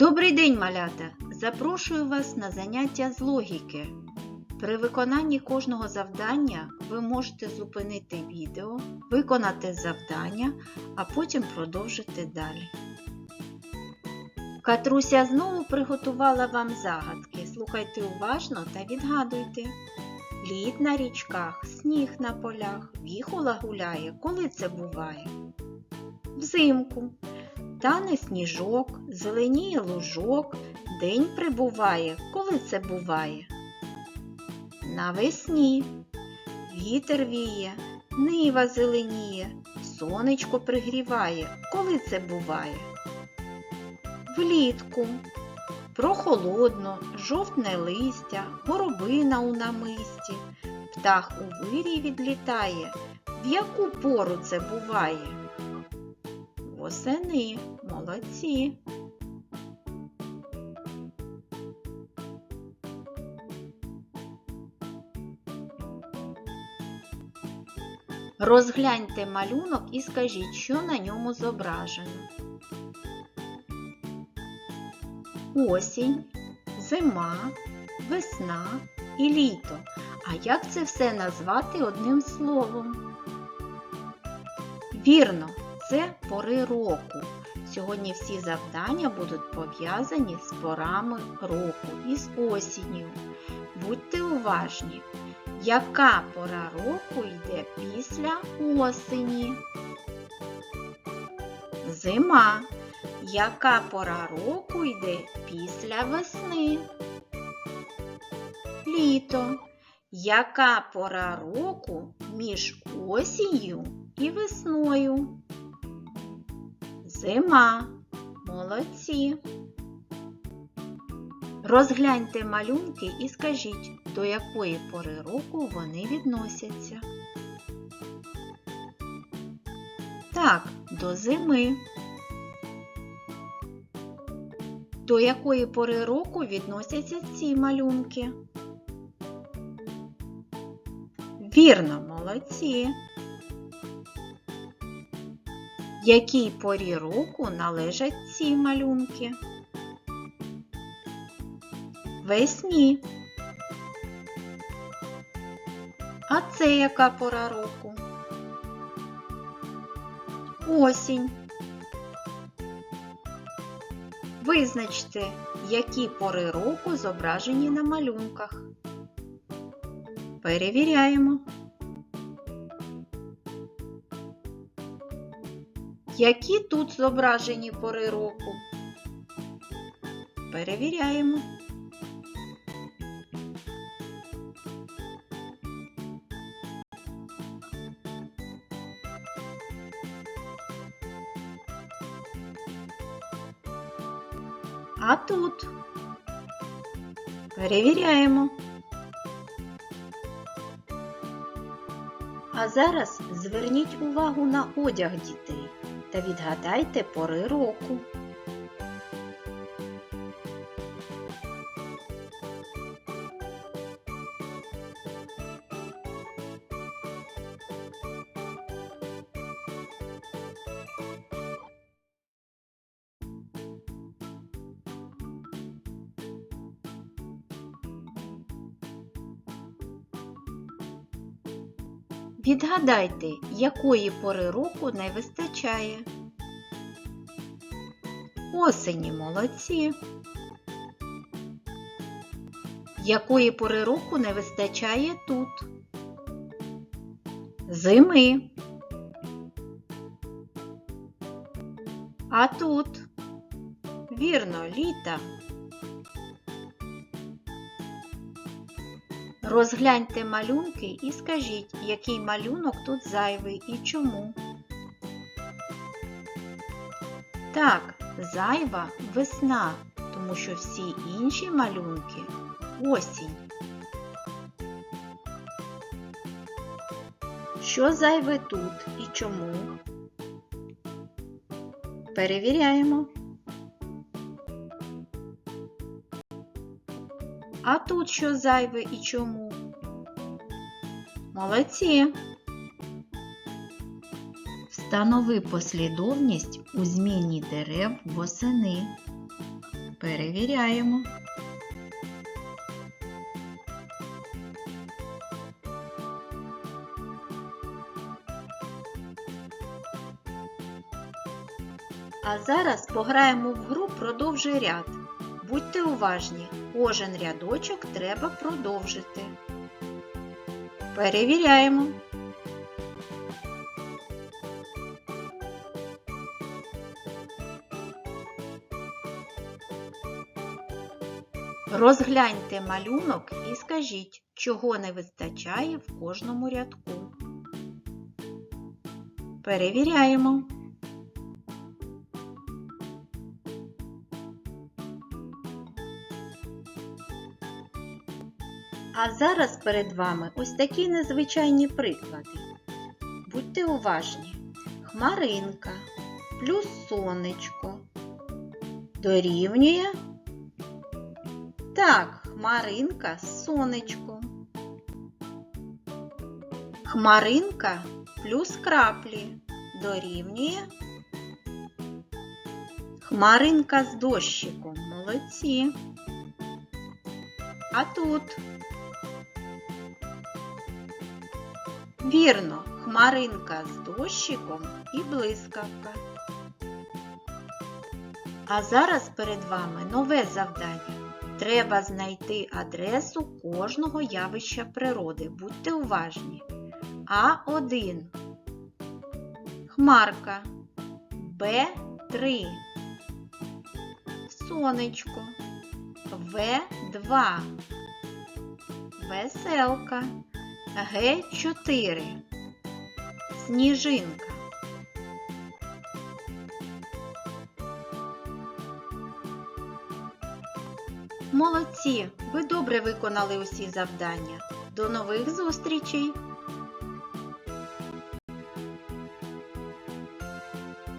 Добрий день, малята! Запрошую вас на заняття з логіки. При виконанні кожного завдання ви можете зупинити відео, виконати завдання, а потім продовжити далі. Катруся знову приготувала вам загадки. Слухайте уважно та відгадуйте. Лід на річках, сніг на полях, віхола гуляє, коли це буває? Взимку. Тане сніжок, зеленіє лужок, день прибуває, коли це буває. Навесні. Вітер віє, нива зеленіє, сонечко пригріває, коли це буває. Влітку. Прохолодно, жовтне листя, горобина у намисті, птах у вирій відлітає. В яку пору це буває? Восени, молодці. Розгляньте малюнок і скажіть, що на ньому зображено. Осінь, зима, весна і літо. А як це все назвати одним словом? Вірно, це пори року. Сьогодні всі завдання будуть пов'язані з порами року і з осінню. Будьте уважні, яка пора року йде після осені? Зима. Яка пора року йде після весни? Літо. Яка пора року між осінню і весною? Зима. Молодці. Розгляньте малюнки і скажіть, до якої пори року вони відносяться. Так, до зими. До якої пори року відносяться ці малюнки? Вірно, молодці. Якій порі року належать ці малюнки? Весні. А це яка пора року? Осінь. Визначте, які пори року зображені на малюнках. Перевіряємо. Які тут зображені пори року? Перевіряємо. А тут перевіряємо. А зараз зверніть увагу на одяг дітей та відгадайте пори року. Відгадайте, якої пори року не вистачає. Осені молодці. Якої пори року не вистачає тут? Зими. А тут? Вірно, літа. Розгляньте малюнки і скажіть, який малюнок тут зайвий і чому. Так, зайва весна, тому що всі інші малюнки осінь. Що зайве тут і чому? Перевіряємо. А тут що зайве і чому? Молодці! Встанови послідовність у зміні дерев восени. Перевіряємо. А зараз пограємо в гру Продовжуй ряд. Будьте уважні, кожен рядочок треба продовжити. Перевіряємо. Розгляньте малюнок і скажіть, чого не вистачає в кожному рядку. Перевіряємо. А зараз перед вами ось такі незвичайні приклади. Будьте уважні. Хмаринка плюс сонечко дорівнює. Так, хмаринка з сонечком. Хмаринка плюс краплі дорівнює. Хмаринка з дощиком. Молодці. А тут Вірно, хмаринка з дощиком і блискавка. А зараз перед вами нове завдання. Треба знайти адресу кожного явища природи. Будьте уважні. А1. Хмарка. Б3. Сонечко. В2. Веселка. Г4. Сніжинка. Молодці! Ви добре виконали усі завдання. До нових зустрічей!